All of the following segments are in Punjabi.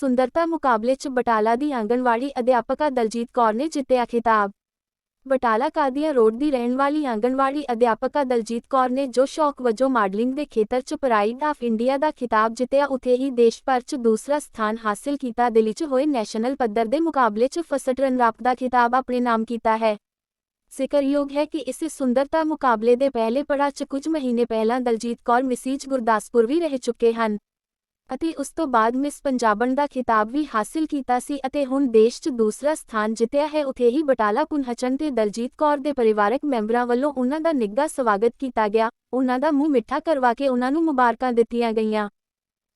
ਸੁੰਦਰਤਾ ਮੁਕਾਬਲੇ 'ਚ ਬਟਾਲਾ ਦੀ ਆਂਗਣਵਾੜੀ ਅਧਿਆਪਕਾ ਦਲਜੀਤ ਕੌਰ ਨੇ ਜਿੱਤਿਆ ਖਿਤਾਬ ਬਟਾਲਾ ਕਾਦੀਆਂ ਰੋਡ ਦੀ ਰਹਿਣ ਵਾਲੀ ਆਂਗਣਵਾੜੀ ਅਧਿਆਪਕਾ ਦਲਜੀਤ ਕੌਰ ਨੇ ਜੋ ਸ਼ੌਕ ਵਜੋਂ ਮਾਡਲਿੰਗ ਦੇ ਖੇਤਰ 'ਚ ਪ੍ਰਾਈਡ ਆਫ ਇੰਡੀਆ ਦਾ ਖਿਤਾਬ ਜਿੱਤਿਆ ਉਥੇ ਹੀ ਦੇਸ਼ ਭਰ 'ਚ ਦੂਸਰਾ ਸਥਾਨ ਹਾਸਿਲ ਕੀਤਾ ਦਿੱਲੀ 'ਚ ਹੋਏ ਨੈਸ਼ਨਲ ਪੱਧਰ ਦੇ ਮੁਕਾਬਲੇ 'ਚ ਫਸਟ ਰਨਰ-ਅਪ ਦਾ ਖਿਤਾਬ ਆਪਣੇ ਨਾਮ ਕੀਤਾ ਹੈ ਜ਼ਿਕਰਯੋਗ ਹੈ ਕਿ ਇਸੇ ਸੁੰਦਰਤਾ ਮੁਕਾਬਲੇ ਦੇ ਪਹਿਲੇ ਪੜਾਅ 'ਚ ਕੁਝ ਮਹੀਨੇ ਪਹਿਲਾਂ ਦਲਜੀਤ ਕੌਰ ਮਿਸੀਜ ਗੁਰਦਾਸਪੁਰ ਵੀ ਰਹਿ ਚੁੱਕੇ ਹਨ ਅਤੇ ਉਸ ਤੋਂ ਬਾਅਦ ਮਿਸ ਪੰਜਾਬਣ ਦਾ ਖਿਤਾਬ ਵੀ ਹਾਸਿਲ ਕੀਤਾ ਸੀ ਅਤੇ ਹੁਣ ਦੇਸ਼ 'ਚ ਦੂਸਰਾ ਸਥਾਨ ਜਿੱਤਿਆ ਹੈ, ਉਥੇ ਹੀ ਬਟਾਲਾ ਪੁਨਹਚਨ ਤੇ ਦਲਜੀਤ ਕੌਰ ਦੇ ਪਰਿਵਾਰਕ ਮੈਂਬਰਾਂ ਵੱਲੋਂ ਉਹਨਾਂ ਦਾ ਨਿੱਘਾ ਸਵਾਗਤ ਕੀਤਾ ਗਿਆ। ਉਹਨਾਂ ਦਾ ਮੂੰਹ ਮਿੱਠਾ ਕਰਵਾ ਕੇ ਉਹਨਾਂ ਨੂੰ ਮੁਬਾਰਕਾਂ ਦਿੱਤੀਆਂ ਗਈਆਂ।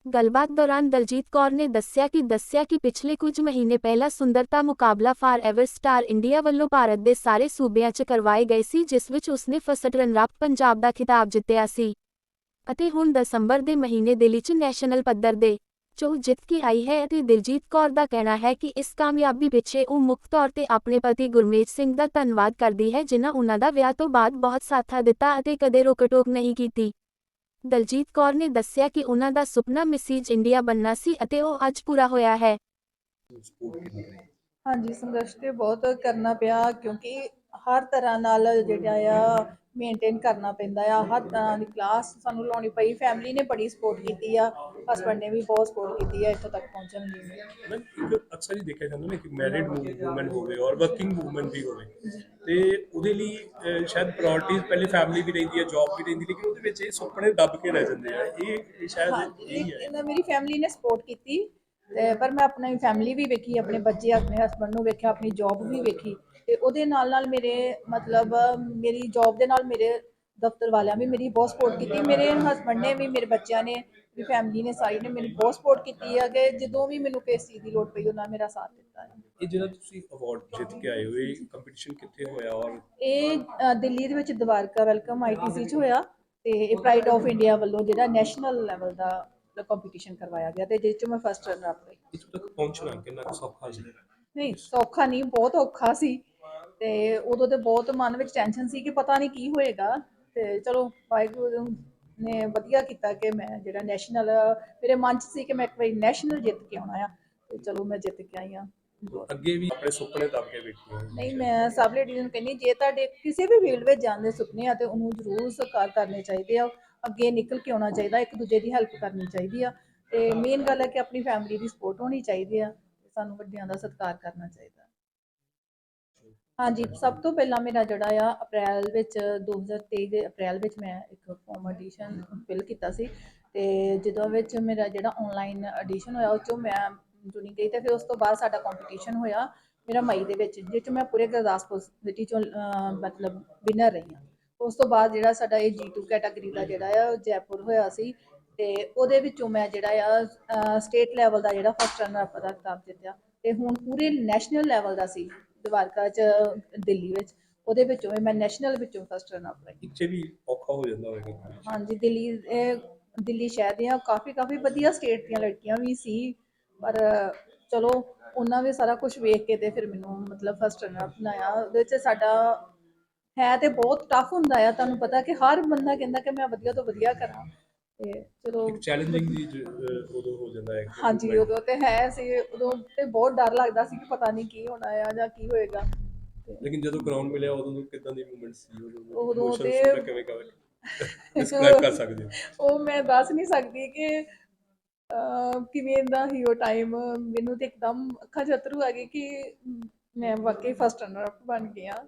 ਗੱਲਬਾਤ ਦੌਰਾਨ ਦਲਜੀਤ ਕੌਰ ਨੇ ਦੱਸਿਆ ਕਿ ਦੱਸਿਆ ਕਿ ਪਿਛਲੇ ਕੁਝ ਮਹੀਨੇ ਪਹਿਲਾਂ ਸੁੰਦਰਤਾ ਮੁਕਾਬਲਾ ਫਾਰ ਐਵਰ ਸਟਾਰ ਇੰਡੀਆ ਵੱਲੋਂ ਭਾਰਤ ਦੇ ਸਾਰੇ ਸੂਬਿਆਂ 'ਚ ਕਰਵਾਏ ਗਏ ਸੀ, ਜਿਸ ਵਿੱਚ ਉਸਨੇ ਫਸਟ ਰਨਰ ਪੰਜਾਬ ਦਾ ਖਿਤਾਬ ਜਿੱਤਿਆ ਸੀ। ਅਤੇ ਹੁਣ ਦਸੰਬਰ ਦੇ ਮਹੀਨੇ ਦਿੱਲੀ 'ਚ ਨੈਸ਼ਨਲ ਪੱਧਰ ਦੇ ਚੋ ਜਿੱਤ ਕੇ ਆਈ ਹੈ ਅਤੇ ਦਿਲਜੀਤ ਕੌਰ ਦਾ ਕਹਿਣਾ ਹੈ ਕਿ ਇਸ ਕਾਮਯਾਬੀ ਪਿੱਛੇ ਉਹ ਮੁੱਖ ਤੌਰ ਤੇ ਆਪਣੇ ਪਤੀ ਗੁਰਮੇਜ ਸਿੰਘ ਦਾ ਧੰਨਵਾਦ ਕਰਦੀ ਹੈ, ਜਿਨ੍ਹਾਂ ਉਹਨਾਂ ਦਾ ਵਿਆਹ ਤੋਂ ਬਾਅਦ ਬਹੁਤ ਸਾਥਾ ਦਿੱਤਾ ਅਤੇ ਕਦੇ ਰੋਕਟੋਕ ਨਹੀਂ ਕੀਤੀ। ਦਲਜੀਤ ਕੌਰ ਨੇ ਦੱਸਿਆ ਕਿ ਉਹਨਾਂ ਦਾ ਸੁਪਨਾ ਮਿਸੀਜ ਇੰਡੀਆ ਬਣਨਾ ਸੀ ਅਤੇ ਉਹ ਅੱਜ ਪੂਰਾ ਹੋਇਆ ਹੈ। ਹਾਂਜੀ, ਸੰਘਰਸ਼ ਤੇ ਬਹੁਤ ਕਰਨਾ ਪਿਆ ਕਿਉਂਕਿ ਹਰ ਤਰ੍ਹਾਂ ਨਾਲ ਜਿਹੜਾ ਆ ਮੇਨਟੇਨ ਕਰਨਾ ਪੈਂਦਾ ਆ। ਹਰ ਤਰ੍ਹਾਂ ਦੀ ਕਲਾਸ ਸਾਨੂੰ ਲਾਉਣੀ ਪਈ। ਫੈਮਿਲੀ ਨੇ ਬੜੀ ਸਪੋਰਟ ਕੀਤੀ ਆ। ਹਸਬੰਡ ਨੇ ਵੀ ਬਹੁਤ ਸਪੋਰਟ ਕੀਤੀ ਆ ਇੱਥੋਂ ਤੱਕ ਪਹੁੰਚਣ ਲਈ ਮੈਂ ਇੱਕ ਅਕਸਰ ਹੀ ਦੇਖਿਆ ਜਾਂਦਾ ਨਾ ਕਿ ਮੈਰਿਡ ਵੂਮਨ ਹੋਵੇ ਔਰ ਵਰਕਿੰਗ ਵੂਮਨ ਵੀ ਹੋਵੇ। ਤੇ ਉਹਦੇ ਲਈ ਸ਼ਾਇਦ ਪ੍ਰਾਇੋਰਟੀਜ਼ ਪਹਿਲੇ ਫੈਮਿਲੀ ਵੀ ਰਹਿੰਦੀ ਹੈ ਜੌਬ ਵੀ ਰਹਿੰਦੀ ਲੇਕਿਨ ਉਹਦੇ ਵਿੱਚ ਇਹ ਸੁਪਨੇ ਦੱਬ ਕੇ ਰਹਿ ਜਾਂਦੇ ਆ। ਇਹ ਸ਼ਾਇਦ ਇਹੀ ਹੈ। ਇਹਨਾਂ ਮੇਰੀ ਫੈਮਿਲੀ ਨੇ ਸਪੋਰਟ ਕੀਤੀ। ਪਰ ਮੈਂ ਆਪਣੀ ਫੈਮਿਲੀ ਵੀ ਵੇਖੀ ਆਪਣੇ ਬੱਚੇ ਆਪਣੇ ਹਸਬੰਡ ਨੂੰ ਵੇਖਿਆ ਆਪਣੀ ਜੌਬ ਵੀ ਵੇਖੀ। ਤੇ ਉਹਦੇ ਨਾਲ ਨਾਲ ਮੇਰੇ ਮਤਲਬ ਮੇਰੀ ਜੌਬ ਦੇ ਨਾਲ ਮੇਰੇ ਦਫ਼ਤਰ ਵਾਲਿਆਂ ਵੀ ਮੇਰੀ ਬਹੁਤ ਸਪੋਰਟ ਕੀਤੀ। ਮੇਰੇ ਹਸਬੰਡ ਨੇ ਵੀ ਮੇਰੇ ਬੱਚਿਆਂ ਨੇ ਵੀ ਫੈਮਿਲੀ ਨੇ ਸਾਰੀ ਨੇ ਮੇਰੀ ਬਹੁਤ ਸਪੋਰਟ ਕੀਤੀ ਹੈ ਕਿ ਜਦੋਂ ਵੀ ਮੈਨੂੰ ਕਿਸੇ ਚੀਜ਼ ਦੀ ਲੋੜ ਪਈ ਉਹਨਾਂ ਮੇਰਾ ਸਾਥ ਦਿੱਤਾ ਹੈ ਇਹ ਜਿਹੜਾ ਤੁਸੀਂ ਅਵਾਰਡ ਜਿੱਤ ਕੇ ਆਏ ਹੋ ਇਹ ਕੰਪੀਟੀਸ਼ਨ ਕਿੱਥੇ ਹੋਇਆ ਔਰ ਇਹ ਅ, ਦਿੱਲੀ ਦੇ ਵਿੱਚ ਦਵਾਰਕਾ ਵੈਲਕਮ ਆਈਟੀਸੀ 'ਚ ਹੋਇਆ ਤੇ ਇਹ ਪ੍ਰਾਈਡ ਆਫ ਇੰਡੀਆ ਵੱਲੋਂ ਜਿਹੜਾ ਨੈਸ਼ਨਲ ਲੈਵਲ ਦਾ ਕੰਪੀਟੀਸ਼ਨ ਕਰਵਾਇਆ ਗਿਆ ਤੇ ਜਿਸ 'ਚ ਮੈਂ ਫਸਟ ਰਨਰ ਅਪ ਰਹੀ ਇੱਥੋਂ ਤੱਕ ਪਹੁੰਚਣਾ ਕਿੰਨਾ ਕੁ ਸੌਖਾ ਸੀ? ਨਹੀਂ ਸੌਖਾ ਨਹੀਂ ਬਹੁਤ ਔਖਾ ਸੀ। ਤੇ ਉਦੋਂ ਤੇ ਬਹੁਤ ਮਨ ਵਿੱਚ ਟੈਨਸ਼ਨ ਸੀ ਕਿ ਪਤਾ ਨਹੀਂ ਕੀ ਹੋਏਗਾ। ਤੇ ਚਲੋ ਵਾਹਿਗੁਰੂ ਨੇ ਵਧੀਆ ਕੀਤਾ ਕਿ ਮੈਂ ਜਿਹੜਾ ਨੈਸ਼ਨਲ ਮੇਰੇ ਮਨ 'ਚ ਸੀ ਕਿ ਮੈਂ ਇੱਕ ਵਾਰੀ ਨੈਸ਼ਨਲ ਜਿੱਤ ਕੇ ਆਉਣਾ ਆ। ਤੇ ਚਲੋ ਮੈਂ ਜਿੱਤ ਕੇ ਆਈ ਆ ਅੱਗੇ ਵੀ ਆਪਣੇ ਸੁਪਨੇ ਦੱਬ ਕੇ ਵੇਖੋ ਨਹੀਂ ਮੈਂ ਸਭ ਲੇਡੀਜ਼ ਨੂੰ ਕਹਿੰਦੀ ਜੇ ਤੁਹਾਡੇ ਕਿਸੇ ਵੀ ਫੀਲਡ ਵਿੱਚ ਜਾਣ ਦੇ ਸੁਪਨੇ ਆ ਤੇ ਉਹਨੂੰ ਜ਼ਰੂਰ ਸਾਕਾਰ ਕਰਨੇ ਚਾਹੀਦੇ ਆ। ਅੱਗੇ ਨਿਕਲ ਕੇ ਆਉਣਾ ਚਾਹੀਦਾ ਇੱਕ ਦੂਜੇ ਦੀ ਹੈਲਪ ਕਰਨੀ ਚਾਹੀਦੀ ਆ। ਤੇ ਮੇਨ ਗੱਲ ਹੈ ਕਿ ਆਪਣੀ ਫੈਮਿਲੀ ਦੀ ਸਪੋਰਟ ਹੋਣੀ ਚਾਹੀਦੀ ਆ। ਸਾਨੂੰ ਵੱਡਿਆਂ ਦਾ ਸਤਿਕਾਰ ਕਰਨਾ ਚਾਹੀਦਾ। ਹਾਂਜੀ, ਸਭ ਤੋਂ ਪਹਿਲਾਂ ਮੇਰਾ ਜਿਹੜਾ ਆ, ਅਪ੍ਰੈਲ ਵਿੱਚ 2023 ਦੇ ਅਪ੍ਰੈਲ ਵਿੱਚ ਮੈਂ ਇੱਕ ਫਾਰਮ ਐਡੀਸ਼ਨ ਫਿਲ ਕੀਤਾ ਸੀ ਤੇ ਜਦੋਂ ਵਿੱਚ ਮੇਰਾ ਜਿਹੜਾ ਆਨਲਾਈਨ ਐਡੀਸ਼ਨ ਹੋਇਆ, ਉਹ ਚੋਂ ਮੈਂ ਚੁਣੀ ਗਈ ਤੇ ਫਿਰ ਉਸ ਤੋਂ ਬਾਅਦ ਸਾਡਾ ਕੰਪੀਟੀਸ਼ਨ ਹੋਇਆ ਮੇਰਾ ਮਈ ਦੇ ਵਿੱਚ ਜਿਸ 'ਚ ਮੈਂ ਪੂਰੇ ਗੁਰਦਾਸਪੁਰ ਸਿਟੀ ਚੋਂ ਮਤਲਬ ਵਿਨਰ ਰਹੀ ਹਾਂ। ਉਸ ਤੋਂ ਬਾਅਦ ਜਿਹੜਾ ਸਾਡਾ ਇਹ G2 ਕੈਟਾਗਰੀ ਦਾ ਜਿਹੜਾ ਆ, ਉਹ ਜੈਪੁਰ ਹੋਇਆ ਸੀ ਤੇ ਉਹਦੇ ਵਿੱਚੋਂ ਮੈਂ ਜਿਹੜਾ ਆ ਸਟੇਟ ਲੈਵਲ ਦਾ ਜਿਹੜਾ ਫਸਟ ਰਨਰ ਅਪ ਦਾ ਖਿਤਾਬ ਜਿੱਤਿਆ ਤੇ ਹੁਣ ਪੂਰੇ ਨੈਸ਼ਨਲ ਲੈਵਲ ਦਾ ਸੀ। ਦਵਾਰਕਾ ਚ ਦਿੱਲੀ ਵਿੱਚ ਉਹਦੇ ਵਿੱਚੋਂ ਵੀ ਮੈਂ ਨੈਸ਼ਨਲ ਵਿੱਚੋਂ ਫਸਟ ਰਨਰ ਅਪ ਰਹੀ ਇੱਥੇ ਵੀ ਔਖਾ ਹੋ ਜਾਂਦਾ ਹੋਵੇਗਾ। ਹਾਂਜੀ ਦਿੱਲੀ ਇਹ ਦਿੱਲੀ ਸ਼ਹਿਰ ਦੀਆਂ ਕਾਫੀ ਕਾਫੀ ਵਧੀਆ ਸਟੇਟ ਦੀਆਂ ਲੜਕੀਆਂ ਵੀ ਸੀ ਪਰ ਚਲੋ ਉਹਨਾਂ ਵੀ ਸਾਰਾ ਕੁਝ ਵੇਖ ਕੇ ਤੇ ਫਿਰ ਮੈਨੂੰ ਮਤਲਬ ਫਸਟ ਰਨਰ ਬਣਾਇਆ। ਉਹਦੇ ਚ ਸਾਡਾ ਹੈ ਤੇ ਬਹੁਤ ਟਫ ਹੁੰਦਾ ਆ ਤੁਹਾਨੂੰ ਪਤਾ ਕਿ ਹਰ ਬੰਦਾ ਕਹਿੰਦਾ ਕਿ ਮੈਂ ਵਧੀਆ ਤੋਂ ਵਧੀਆ ਕਰਾਂ। ਤੇ ਚਲੋ ਇੱਕ ਚੈਲੰਜਿੰਗ ਜ- ਅਹ, ਉਦੋਂ ਹੋ ਜਾਂਦਾ ਹੈ ਹਾਂਜੀ ਉਦੋਂ ਤੇ ਹੈ ਸੀ ਉਦੋਂ ਤੇ ਬਹੁਤ ਡਰ ਲੱਗਦਾ ਸੀ ਕਿ ਪਤਾ ਨਹੀਂ ਕੀ ਹੋਣਾ ਆ ਜਾਂ ਕੀ ਹੋਏਗਾ। ਤੇ ਲੇਕਿਨ ਜਦੋਂ ਗਰਾਊਂਡ ਮਿਲਿਆ ਉਦੋਂ ਕਿਦਾਂ ਦੀ ਮੂਵਮੈਂਟ ਸੀ? ਉਦੋਂ ਉਦੋਂ emotions ਤੇ- ਕਿਵੇਂ ਕਰ ਡਿਸਕ੍ਰਾਈਬ ਕਰ ਸਕਦੇ ਹੋ? ਉਹ ਮੈਂ ਦੱਸ ਨਹੀਂ ਸਕਦੀ ਕਿ ਅਹ, ਕਿਵੇਂ ਦਾ ਹੀ ਉਹ ਟਾਈਮ ਮੈਨੂੰ ਤੇ ਇੱਕਦਮ ਅੱਖਾਂ 'ਚ ਅਥਰੂ ਆ ਗਏ ਕਿ ਮੈਂ ਵਾਕਈ ਫਸਟ ਰਨਰ ਅਪ ਬਣ ਗਿਆ।